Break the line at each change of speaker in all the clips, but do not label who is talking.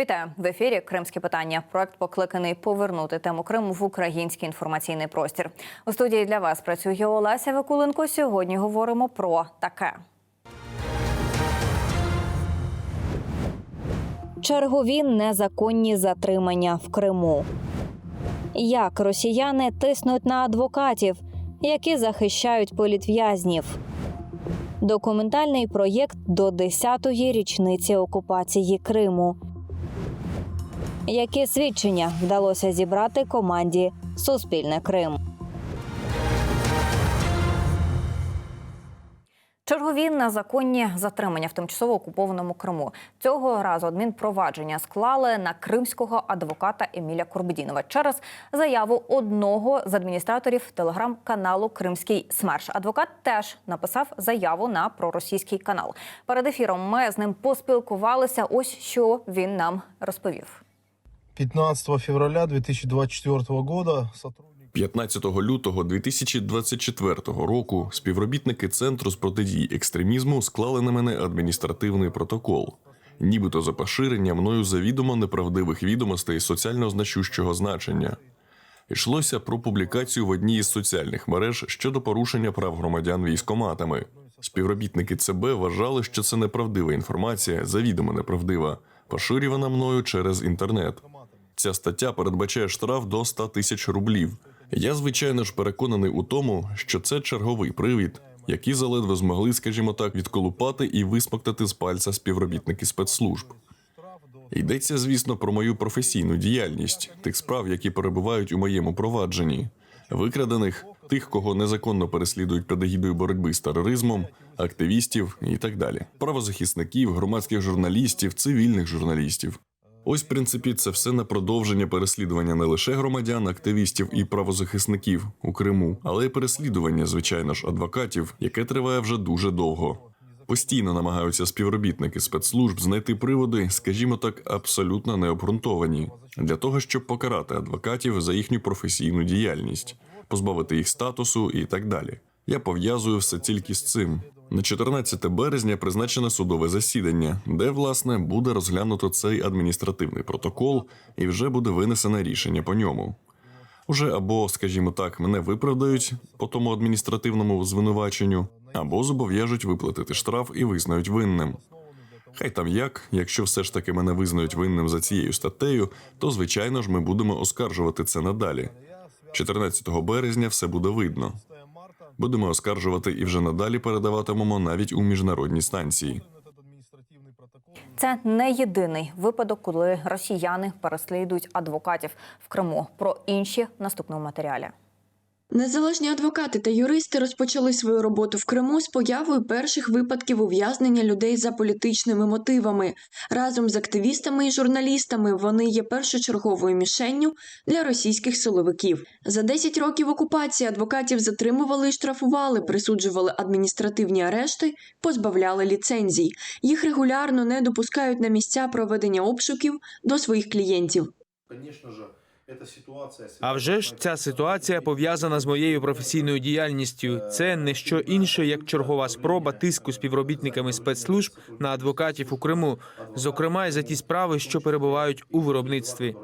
Вітаю в ефірі Кримські питання. Проект покликаний повернути тему Криму в український інформаційний простір. У студії для вас працює Олеся Викуленко. Сьогодні говоримо про таке. Чергові незаконні затримання в Криму. Як росіяни тиснуть на адвокатів, які захищають політв'язнів. Документальний проєкт до 10-ї річниці окупації Криму. Які свідчення вдалося зібрати команді Суспільне Крим? Чергові незаконні затримання в тимчасово окупованому Криму. Цього разу адмінпровадження склали на кримського адвоката Еміля Курбедінова через заяву одного з адміністраторів телеграм-каналу Кримський Смерш. Адвокат теж написав заяву на проросійський канал. Перед ефіром ми з ним поспілкувалися. Ось що він нам розповів.
15 февраля 2024 года сотрудник
15 лютого 2024 року співробітники центру з протидії екстремізму склали на мене адміністративний протокол, нібито за поширення мною завідомо неправдивих відомостей соціально значущого значення. Йшлося про публікацію в одній із соціальних мереж щодо порушення прав громадян військоматами. Співробітники ЦБ вважали, що це неправдива інформація, завідомо неправдива, поширювана мною через інтернет. Ця стаття передбачає штраф до 100 тисяч рублів. Я, звичайно ж, переконаний у тому, що це черговий привід, який заледве змогли, скажімо так, відколупати і висмоктати з пальця співробітники спецслужб. Йдеться, звісно, про мою професійну діяльність тих справ, які перебувають у моєму провадженні, викрадених тих, кого незаконно переслідують під егідою боротьби з тероризмом, активістів і так далі, правозахисників, громадських журналістів, цивільних журналістів. Ось, в принципі, це все на продовження переслідування не лише громадян, активістів і правозахисників у Криму, але й переслідування, звичайно ж, адвокатів, яке триває вже дуже довго. Постійно намагаються співробітники спецслужб знайти приводи, скажімо так, абсолютно необґрунтовані для того, щоб покарати адвокатів за їхню професійну діяльність, позбавити їх статусу і так далі. Я пов'язую все тільки з цим. На 14 березня призначене судове засідання, де власне буде розглянуто цей адміністративний протокол і вже буде винесене рішення по ньому. Уже або, скажімо так, мене виправдають по тому адміністративному звинуваченню, або зобов'яжуть виплатити штраф і визнають винним. Хай там як, якщо все ж таки мене визнають винним за цією статтею, то звичайно ж ми будемо оскаржувати це надалі. 14 березня все буде видно. Будемо оскаржувати і вже надалі передаватимемо навіть у міжнародні станції.
Це не єдиний випадок, коли росіяни переслідують адвокатів в Криму. Про інші в наступному матеріалі.
Незалежні адвокати та юристи розпочали свою роботу в Криму з появою перших випадків ув'язнення людей за політичними мотивами. Разом з активістами і журналістами вони є першочерговою мішенню для російських силовиків. За 10 років окупації адвокатів затримували і штрафували, присуджували адміністративні арешти, позбавляли ліцензій. Їх регулярно не допускають на місця проведення обшуків до своїх клієнтів.
Ситуация...
А вже ж ця ситуація пов'язана з моєю професійною діяльністю. Це не що інше, як чергова спроба тиску співробітниками спецслужб на адвокатів у Криму, зокрема й за ті справи, що перебувають у виробництві.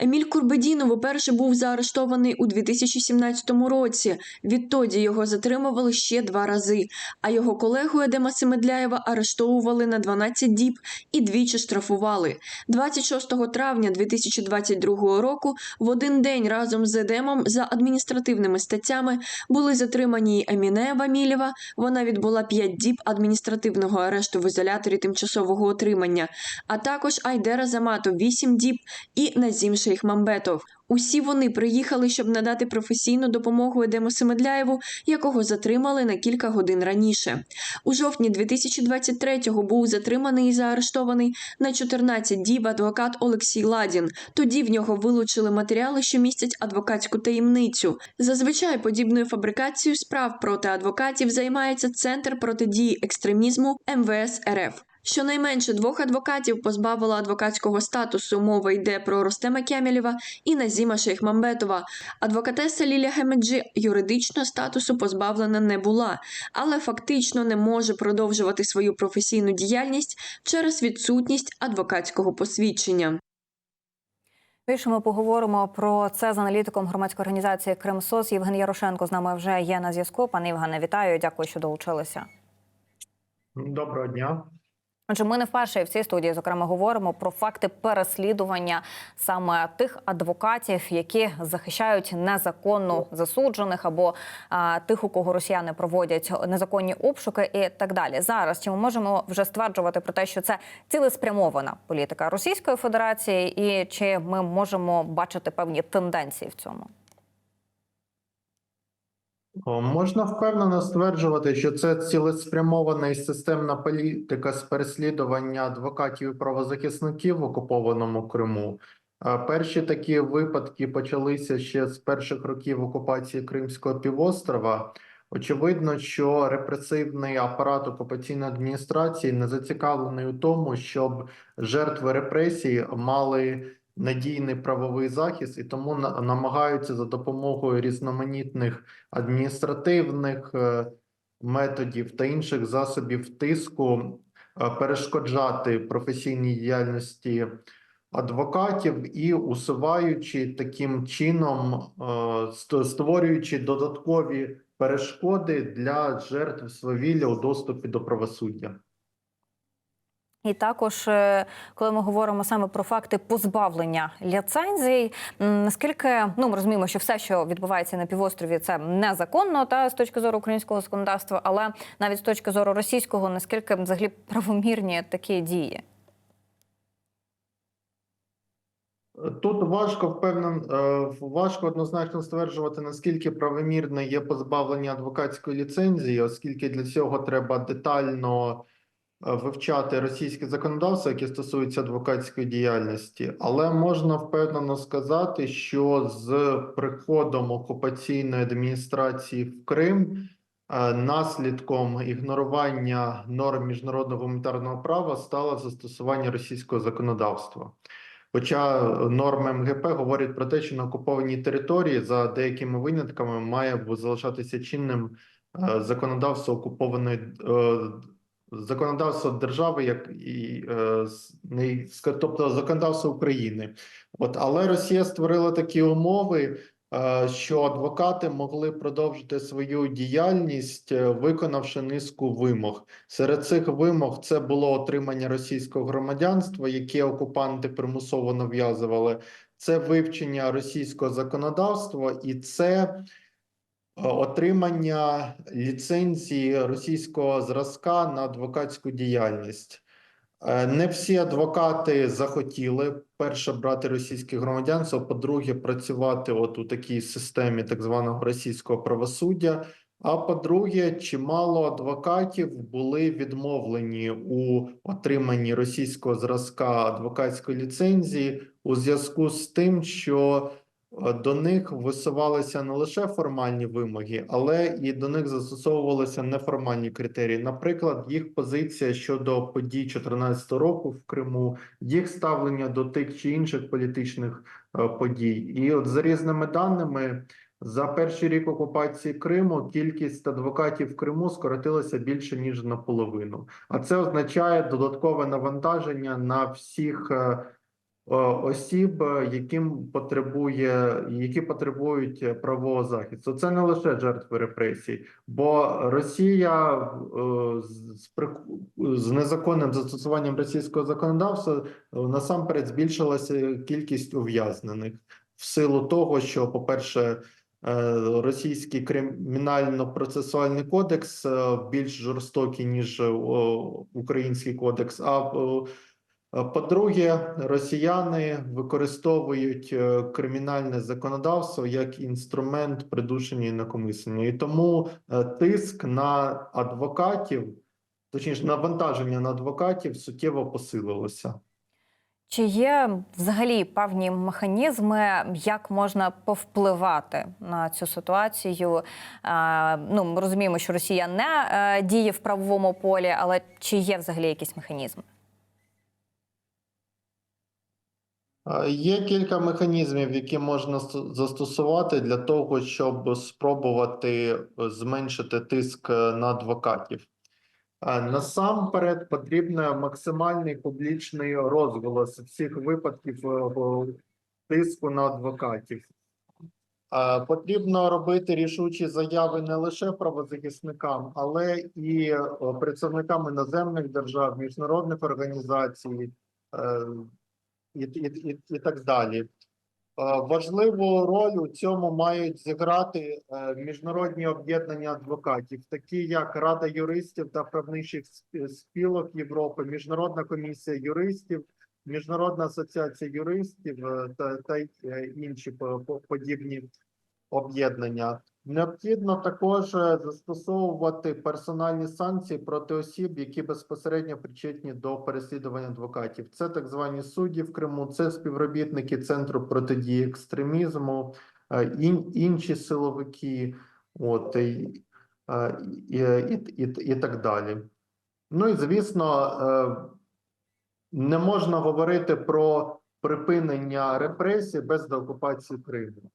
Еміль Курбедінов уперше був заарештований у 2017 році. Відтоді його затримували ще два рази. А його колегу Едема Семедляєва арештовували на 12 діб і двічі штрафували. 26 травня 2022 року в один день разом з Едемом за адміністративними статтями були затримані Еміне Вамілєва. Вона відбула 5 діб адміністративного арешту в ізоляторі тимчасового отримання, а також Айдера Заматов 8 діб і Назім Шейхмамбетов. Усі вони приїхали, щоб надати професійну допомогу Едему Семедляєву, якого затримали на кілька годин раніше. У жовтні 2023-го був затриманий і заарештований на 14 діб адвокат Олексій Ладін. Тоді в нього вилучили матеріали, що містять адвокатську таємницю. Зазвичай подібною фабрикацією справ проти адвокатів займається Центр протидії екстремізму МВС РФ. Щонайменше двох адвокатів позбавила адвокатського статусу. Мова йде про Ростема Кямілєва і Назіма Шейхмамбетова. Адвокатеса Ліля Гемеджі юридично статусу позбавлена не була, але фактично не може продовжувати свою професійну діяльність через відсутність адвокатського посвідчення.
Більше ми поговоримо про це з аналітиком громадської організації Кримсос. Євген Ярошенко з нами вже є на зв'язку. Пане Євгене, вітаю. Дякую, що долучилися.
Доброго дня.
Отже, ми не вперше в цій студії зокрема говоримо про факти переслідування саме тих адвокатів, які захищають незаконно засуджених або а, тих, у кого росіяни проводять незаконні обшуки, і так далі. Зараз чи ми можемо вже стверджувати про те, що це цілеспрямована політика Російської Федерації, і чи ми можемо бачити певні тенденції в цьому?
Можна впевнено стверджувати, що це цілеспрямована і системна політика з переслідування адвокатів і правозахисників в окупованому Криму. Перші такі випадки почалися ще з перших років окупації Кримського півострова. Очевидно, що репресивний апарат окупаційної адміністрації не зацікавлений у тому, щоб жертви репресій мали надійний правовий захист і тому на- намагаються за допомогою різноманітних адміністративних е, методів та інших засобів тиску е, перешкоджати професійній діяльності адвокатів і усуваючи таким чином, е, створюючи додаткові перешкоди для жертв свавілля у доступі до правосуддя.
І також, е, коли ми говоримо саме про факти позбавлення ліцензій, наскільки ну ми розуміємо, що все, що відбувається на півострові, це незаконно, та з точки зору українського законодавства, але навіть з точки зору російського, наскільки взагалі правомірні такі дії?
Тут важко впевнен, е, важко однозначно стверджувати, наскільки правомірне є позбавлення адвокатської ліцензії, оскільки для цього треба детально вивчати російське законодавство, яке стосується адвокатської діяльності. Але можна впевнено сказати, що з приходом окупаційної адміністрації в Крим е, наслідком ігнорування норм міжнародного гуманітарного права стало застосування російського законодавства. Хоча норми МГП говорять про те, що на окупованій території за деякими винятками має залишатися чинним е, законодавство окупованої е, законодавство держави, як і е, не тобто законодавство України. От але Росія створила такі умови, е, що адвокати могли продовжити свою діяльність, е, виконавши низку вимог. Серед цих вимог це було отримання російського громадянства, яке окупанти примусово нав'язували, це вивчення російського законодавства, і це отримання ліцензії російського зразка на адвокатську діяльність. Е, Не всі адвокати захотіли перше брати російське громадянство, по-друге, працювати от у такій системі так званого російського правосуддя. А по-друге, чимало адвокатів були відмовлені у отриманні російського зразка адвокатської ліцензії у зв'язку з тим, що е, до них висувалися не лише формальні вимоги, але і до них застосовувалися неформальні критерії. Наприклад, їх позиція щодо подій 2014 року в Криму, їх ставлення до тих чи інших політичних е, подій. І от за різними даними. За перший рік окупації Криму кількість адвокатів в Криму скоротилася більше ніж наполовину, а це означає додаткове навантаження на всіх е, е, осіб, е, яким потребує, які потребують е, правового захисту. Це не лише жертви репресій, бо Росія е, з, з незаконним застосуванням російського законодавства е, насамперед збільшилася кількість ув'язнених в силу того, що, по-перше, е, російський кримінально-процесуальний кодекс е, більш жорстокий ніж е, український кодекс. А е, е, по-друге, росіяни використовують е, кримінальне законодавство як інструмент придушення інакомислення. І тому е, тиск на адвокатів, точніше, навантаження на адвокатів суттєво посилилося.
Чи є взагалі певні механізми, як можна повпливати на цю ситуацію? Е, Ну, ми розуміємо, що Росія не е, діє в правовому полі, але чи є взагалі якісь механізми?
Е, Є кілька механізмів, які можна застосувати для того, щоб спробувати е, зменшити тиск е, на адвокатів. Е, Насамперед потрібен максимальний публічний розголос всіх випадків тиску на адвокатів. Потрібно робити рішучі заяви не лише правозахисникам, але і представникам іноземних держав, міжнародних організацій. І, і, і, і так далі. Е, Важливу роль у цьому мають зіграти е, міжнародні об'єднання адвокатів, такі як Рада юристів та правничих спілок Європи, Міжнародна комісія юристів, Міжнародна асоціація юристів е, та, та інші по- по- подібні об'єднання. Необхідно також е, застосовувати персональні санкції проти осіб, які безпосередньо причетні до переслідування адвокатів. Це так звані судді в Криму, це співробітники Центру протидії екстремізму, е, ін, інші силовики, от і, е, і, і, і, і так далі. Ну і звісно, не можна говорити про припинення репресій без деокупації Криму.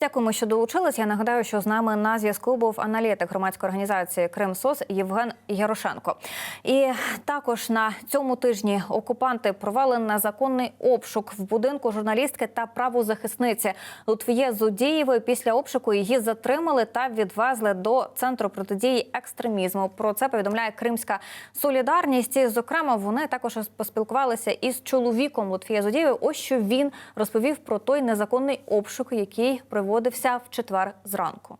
Дякуємо, що долучились. Я нагадаю, що з нами на зв'язку був аналітик громадської організації Крим СОС Євген Ярошенко. І також на цьому тижні окупанти провели незаконний обшук в будинку журналістки та правозахисниці Лутвіє Зудієвої. Після обшуку її затримали та відвезли до центру протидії екстремізму. Про це повідомляє Кримська солідарність. І, зокрема, вони також поспілкувалися із чоловіком Лутфія Зудієвої. Ось що він розповів про той незаконний обшук, який приводився в четвер зранку.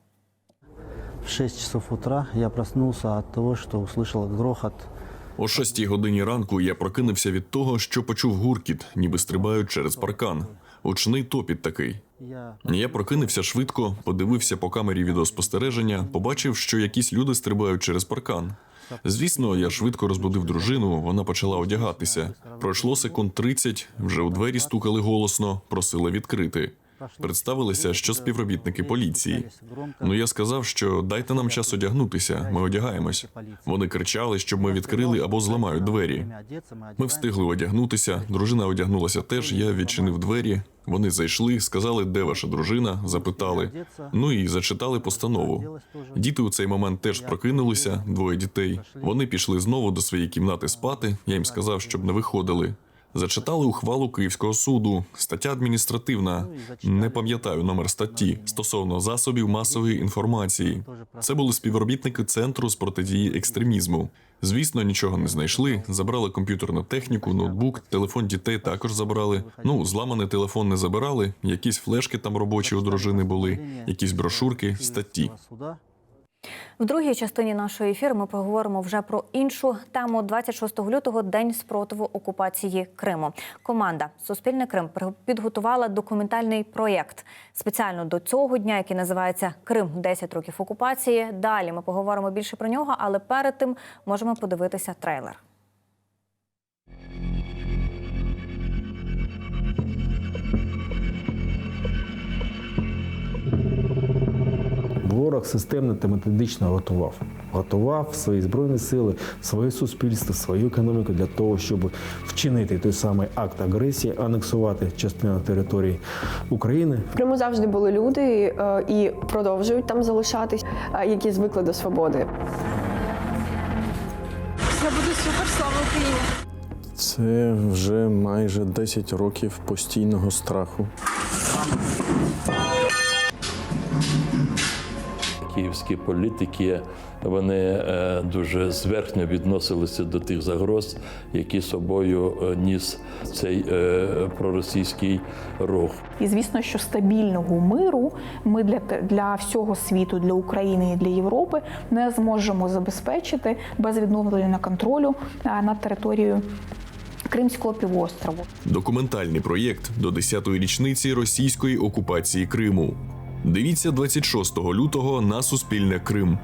В 6 часов утра я проснулся от того, что услышал грохот.
О шостій годині ранку я прокинувся від того, що почув гуркіт, ніби стрибають через паркан. Очний топіт такий.
Я
Я прокинувся швидко, подивився по камері відеоспостереження, побачив, що якісь люди стрибають через паркан. Звісно, я швидко розбудив дружину, вона почала одягатися. Пройшло секунд 30, вже у двері стукали голосно, просили відкрити. Представилися, що співробітники поліції. Ну я сказав, що дайте нам час одягнутися, ми одягаємось. Вони кричали, щоб ми відкрили або зламають двері. Ми встигли одягнутися. Дружина одягнулася теж. Я відчинив двері. Вони зайшли, сказали, де ваша дружина, запитали. Ну і зачитали постанову. Діти у цей момент теж прокинулися, двоє дітей. Вони пішли знову до своєї кімнати спати. Я їм сказав, щоб не виходили. Зачитали ухвалу Київського суду. Стаття адміністративна. Не пам'ятаю номер статті стосовно засобів масової інформації. Це були співробітники центру з протидії екстремізму. Звісно, нічого не знайшли. Забрали комп'ютерну техніку, ноутбук, телефон дітей також забрали. Ну, зламаний телефон не забирали. Якісь флешки там робочі у дружини були, якісь брошурки, статті.
В другій частині нашої ефіру ми поговоримо вже про іншу тему. 26 лютого день спротиву окупації Криму. Команда Суспільне Крим підготувала документальний проєкт спеціально до цього дня, який називається Крим 10 років окупації. Далі ми поговоримо більше про нього, але перед тим можемо подивитися трейлер.
Ворог системно та методично готував. Готував свої збройні сили, своє суспільство, свою економіку для того, щоб вчинити той самий акт агресії, анексувати частину території України.
В Криму завжди були люди е, і продовжують там залишатись, е, які звикли до свободи.
Це вже майже 10 років постійного страху.
Київські політики вони е, дуже зверхньо відносилися до тих загроз, які собою е, ніс цей е, проросійський рух.
І звісно, що стабільного миру ми для, те- для всього світу, для України і для Європи не зможемо забезпечити без відновлення контролю над територією Кримського півострову.
Документальний проєкт до 10-ї річниці російської окупації Криму. Дивіться 26 лютого на Суспільне Крим.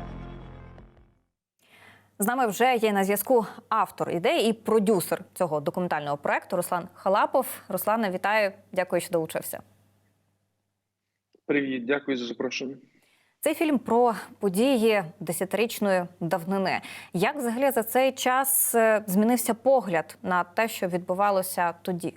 З нами вже є на зв'язку автор ідеї і продюсер цього документального проекту Руслан Халапов. Руслане, вітаю, дякую, що долучився.
Привіт, дякую за запрошення.
Цей фільм про події десятирічної давнини. Як взагалі за цей час е, змінився погляд на те, що відбувалося тоді?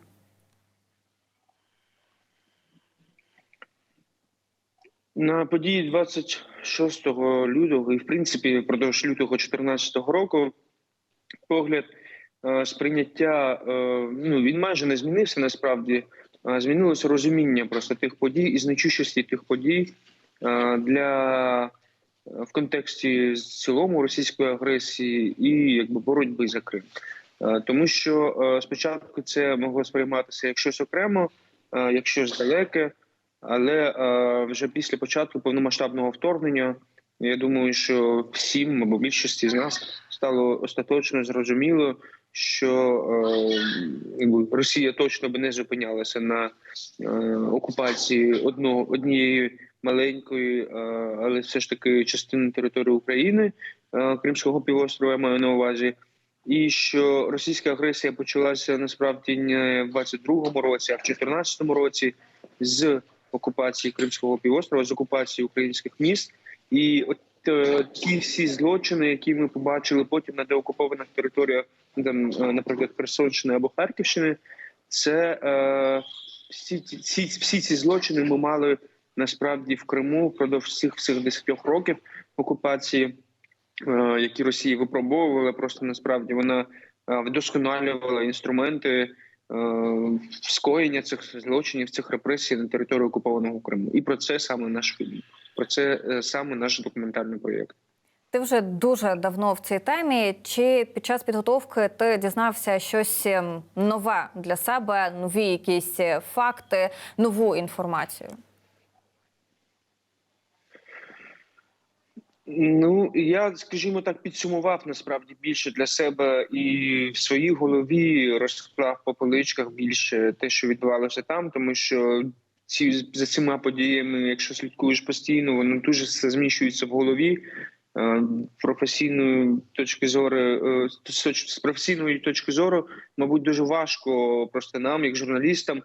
На події 26 лютого і, в принципі, впродовж лютого 2014 року погляд е, сприйняття е, ну він майже не змінився насправді. Змінилося розуміння просто тих подій і значущості тих подій е, для в контексті цілому російської агресії і якби боротьби за Крим. Тому що спочатку це могло сприйматися як щось окремо, як щось далеке. Але е, вже після початку повномасштабного вторгнення я думаю, що всім або більшості з нас стало остаточно зрозуміло, що е, Росія точно би не зупинялася на е, окупації одного однієї маленької, е, але все ж таки частини території України е, Кримського півострова я маю на увазі. І що російська агресія почалася насправді не в 22-му році, а в 14-му році з окупації Кримського півострова, з окупації українських міст, і от е, ті всі злочини, які ми побачили потім на деокупованих територіях, там, е, наприклад, Херсонщини або Харківщини, це е, всі, ці- всі, ці злочини ми мали насправді в Криму впродовж всіх всіх 10 років окупації, е, які Росія випробовувала. Просто насправді вона е, вдосконалювала інструменти скоєння цих злочинів, цих репресій на території окупованого Криму. І про це саме наш фільм. Про це е, саме наш документальний проєкт.
Ти вже дуже давно в цій темі. Чи під час підготовки ти дізнався щось ем, нове для себе, нові якісь е, факти, нову інформацію?
Ну я скажімо так підсумував насправді більше для себе і в своїй голові розклав по поличках більше те, що відбувалося там, тому що ці за цими подіями, якщо слідкуєш постійно, воно дуже все зміщується в голові. Е, Професійної точки зору е, з професійної точки зору, мабуть, дуже важко просто нам, як журналістам,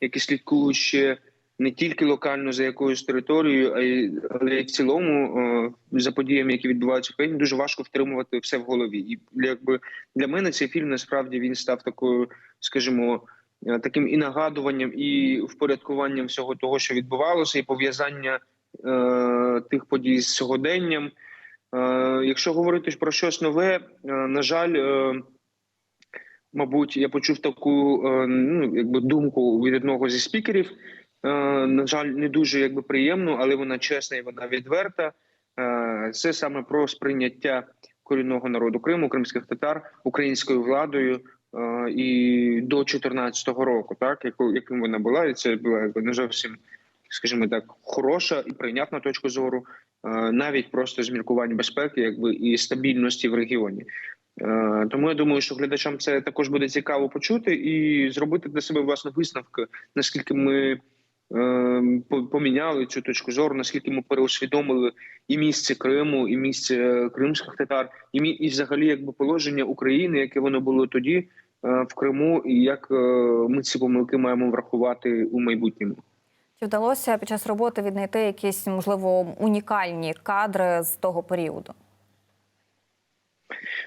які слідкують ще не тільки локально за якоюсь територією, а й але й в цілому е, за подіями, які відбуваються в країні, дуже важко втримувати все в голові. І якби для мене цей фільм насправді він став такою, скажімо, е, таким і нагадуванням, і впорядкуванням всього того, що відбувалося, і пов'язання е, тих подій з сьогоденням. Е, якщо говорити про щось нове, е, на жаль. Е, Мабуть, я почув таку ну якби думку від одного зі спікерів. Е, на жаль, не дуже якби приємно, але вона чесна і вона відверта. Е, Це саме про сприйняття корінного народу Криму, кримських татар українською владою е, і до 2014 року, так яким вона була, і це була якби не зовсім, скажімо так, хороша і прийнятна точка зору, навіть просто з міркувань безпеки, якби і стабільності в регіоні. Тому я думаю, що глядачам це також буде цікаво почути і зробити для себе власне висновки, наскільки ми поміняли цю точку зору, наскільки ми переусвідомили і місце Криму, і місце кримських татар, і мі- і взагалі якби положення України, яке воно було тоді е, в Криму, і як е, ми ці помилки маємо врахувати у майбутньому.
Чи вдалося під час роботи віднайти якісь можливо унікальні кадри з того періоду?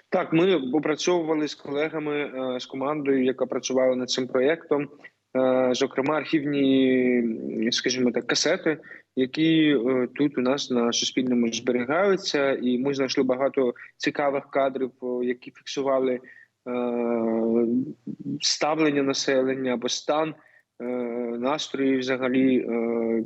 Так, ми опрацьовували з колегами е, з командою, яка працювала над цим проєктом. Е, Зокрема, архівні, скажімо так, касети, які е, тут у нас на суспільному зберігаються, і ми знайшли багато цікавих кадрів, які фіксували е, ставлення населення або стан е, настрої взагалі е,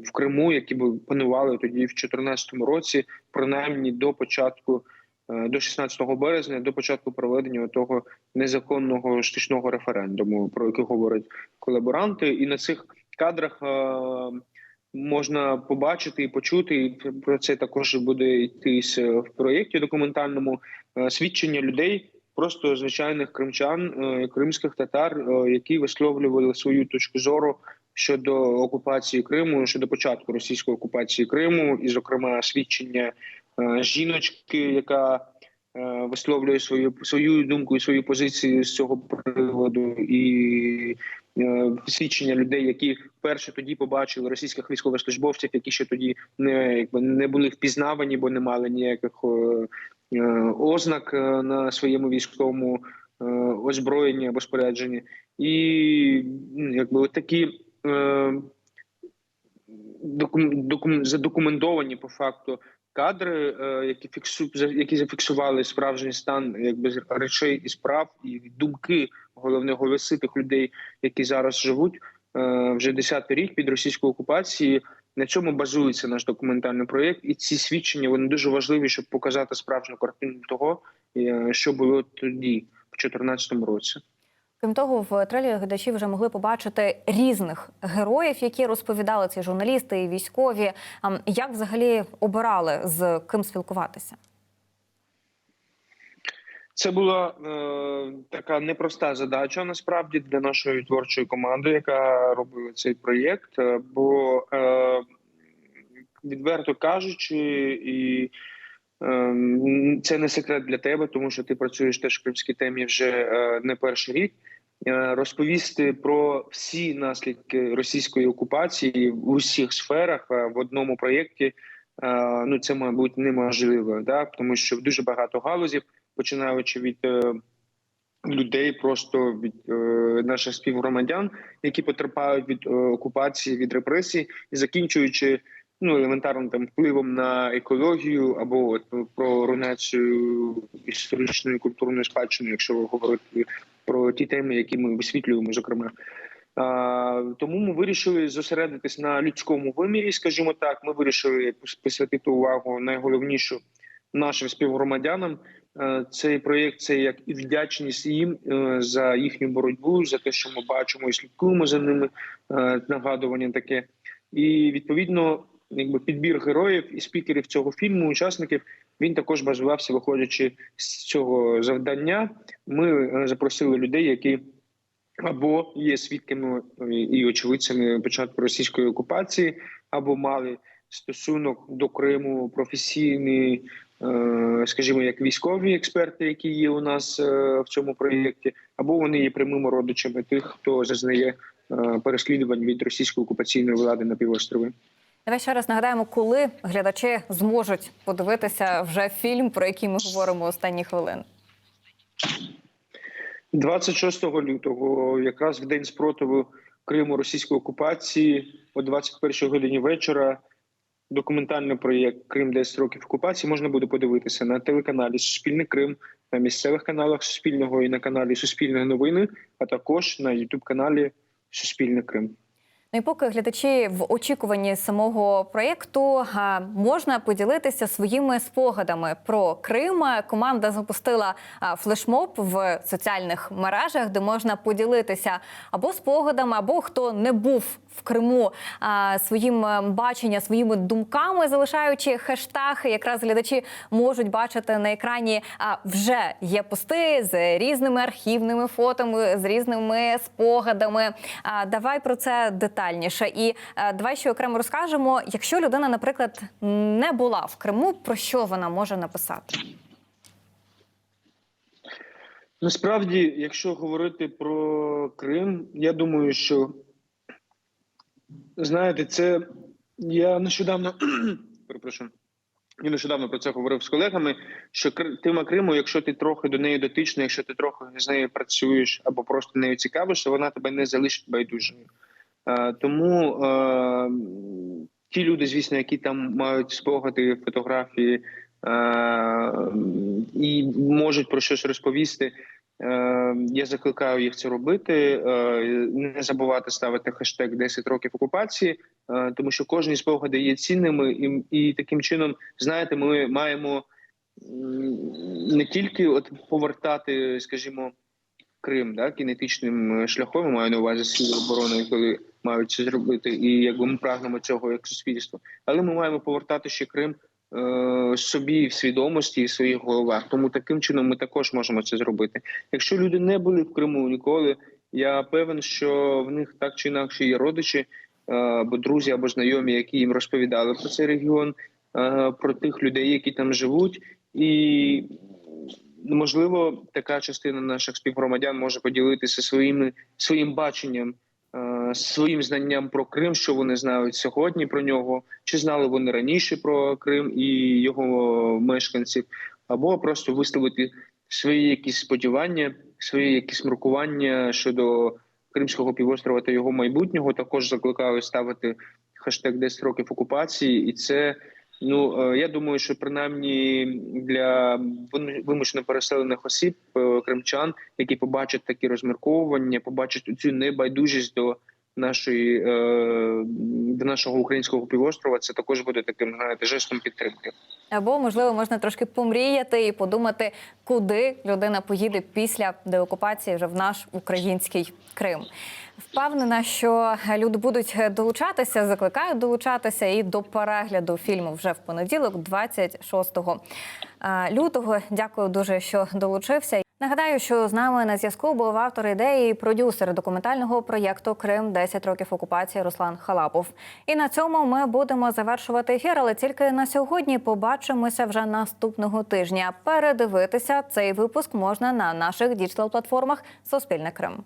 в Криму, які б панували тоді в 2014 році, принаймні до початку е, до 16 березня, до початку проведення того незаконного штучного референдуму, про який говорять колаборанти, і на цих кадрах е, можна побачити і почути. І про це також буде йтись е, в проєкті документальному е, свідчення людей. Просто звичайних кримчан, е, кримських татар, е, які висловлювали свою точку зору щодо окупації Криму, щодо початку російської окупації Криму, і, зокрема, свідчення е, жіночки, яка е, висловлює свою свою думку і свою позицію з цього приводу, і е, свідчення людей, які вперше тоді побачили російських військовослужбовців, які ще тоді не якби не були впізнавані, бо не мали ніяких е, е, ознак е, на своєму військовому е, озброєнні або спорядженні, і якби такі. Е, докум, задокументовані по факту кадри, е, які фіксу, які зафіксували справжній стан якби речей і справ, і думки головне голоси тих людей, які зараз живуть е, вже десятий рік під російською окупацією. На цьому базується наш документальний проєкт, і ці свідчення вони дуже важливі, щоб показати справжню картину того, е, що було тоді, в 2014 році.
Крім того, в трейлері глядачі вже могли побачити різних героїв, які розповідали ці журналісти і військові. Як взагалі обирали з ким спілкуватися?
Це була е, така непроста задача насправді для нашої творчої команди, яка робила цей проєкт. Е, Бо е, відверто кажучи, і е, це не секрет для тебе, тому що ти працюєш теж в кримській темі вже е, не перший рік. Е, Розповісти про всі наслідки російської окупації в усіх сферах е, в одному проєкті. е, Ну це мабуть неможливо, да тому що дуже багато галузів починаючи від людей, просто від наших співгромадян, які потерпають від окупації, від репресій, і закінчуючи ну елементарним там впливом на екологію або от, про руйнацію історичної культурної спадщини, якщо говорити про ті теми, які ми висвітлюємо, зокрема. А, тому ми вирішили зосередитись на людському вимірі, скажімо так. Ми вирішили присвятити увагу найголовнішу нашим співгромадянам. Цей проєкт це як і вдячність їм е, за їхню боротьбу, за те, що ми бачимо і слідкуємо за ними. е, Нагадування таке, і відповідно, якби підбір героїв і спікерів цього фільму, учасників, він також базувався, виходячи з цього завдання. Ми е, запросили людей, які або є свідками е, і очевидцями початку російської окупації, або мали стосунок до Криму професійний, е, скажімо, як військові експерти, які є у нас в цьому проєкті, або вони є прямими родичами тих, хто зазнає переслідувань від російської окупаційної влади на півострові.
Давай ще раз нагадаємо, коли глядачі зможуть подивитися вже фільм, про який ми говоримо останні хвилини.
26 лютого, якраз в день спротиву Криму російської окупації, о 21 годині вечора. Документальний проєкт Крим 10 років окупації можна буде подивитися на телеканалі Суспільний Крим, на місцевих каналах Суспільного і на каналі Суспільне новини, а також на Ютуб каналі Суспільне Крим.
Ну і поки глядачі в очікуванні самого проєкту можна поділитися своїми спогадами про Крим. Команда запустила флешмоб в соціальних мережах, де можна поділитися або спогадами, або хто не був в Криму своїм е, бачення, своїми думками, залишаючи хештаг. Якраз глядачі можуть бачити на екрані. Вже є пости з різними архівними фотами, з різними спогадами. Давай про це детальніше. І е, давай ще окремо розкажемо, якщо людина, наприклад, не була в Криму, про що вона може написати?
Насправді, якщо говорити про Крим, я думаю, що знаєте, це я нещодавно перепрошую. Я нещодавно про це говорив з колегами. Що тема Криму, якщо ти трохи до неї дотичний, якщо ти трохи з нею працюєш або просто нею цікавишся, вона тебе не залишить байдужою. Е, тому е, ті люди, звісно, які там мають спогади, фотографії е, і можуть про щось розповісти. Я закликаю їх це робити. Не забувати ставити хештег 10 років окупації, тому що кожні спогади є цінними, і, і таким чином, знаєте, ми маємо не тільки от повертати, скажімо, Крим, да, кінетичним шляхом, маю на увазі сили оборони, коли мають це зробити, і якби ми прагнемо цього як суспільство, але ми маємо повертати ще Крим е, собі в свідомості і в своїх головах. Тому таким чином ми також можемо це зробити. Якщо люди не були в Криму ніколи, я певен, що в них так чи інакше є родичі, е, або друзі, або знайомі, які їм розповідали про цей регіон, е, про тих людей, які там живуть, і можливо, така частина наших співгромадян може поділитися своїми своїм баченням, своїм знанням про Крим, що вони знають сьогодні про нього, чи знали вони раніше про Крим і його мешканців, або просто висловити свої якісь сподівання, свої якісь міркування щодо Кримського півострова та його майбутнього. Також закликаю ставити хештег 10 років окупації, і це. Ну е, я думаю, що принаймні для вим- вимушено переселених осіб е, кримчан, які побачать такі розмірковування, побачать цю небайдужість до нашої е, до нашого українського півострова, це також буде таким знаєте, жестом підтримки.
Або, можливо, можна трошки помріяти і подумати, куди людина поїде після деокупації вже в наш український Крим. Впевнена, що люди будуть долучатися, закликають долучатися і до перегляду фільму вже в понеділок, 26 е, лютого. Дякую дуже, що долучився. Нагадаю, що з нами на зв'язку був автор ідеї і продюсер документального проєкту Крим 10 років окупації Руслан Халапов. І на цьому ми будемо завершувати ефір, але тільки на сьогодні побачимося вже наступного тижня. Передивитися цей випуск можна на наших діджитал платформах Суспільне Крим.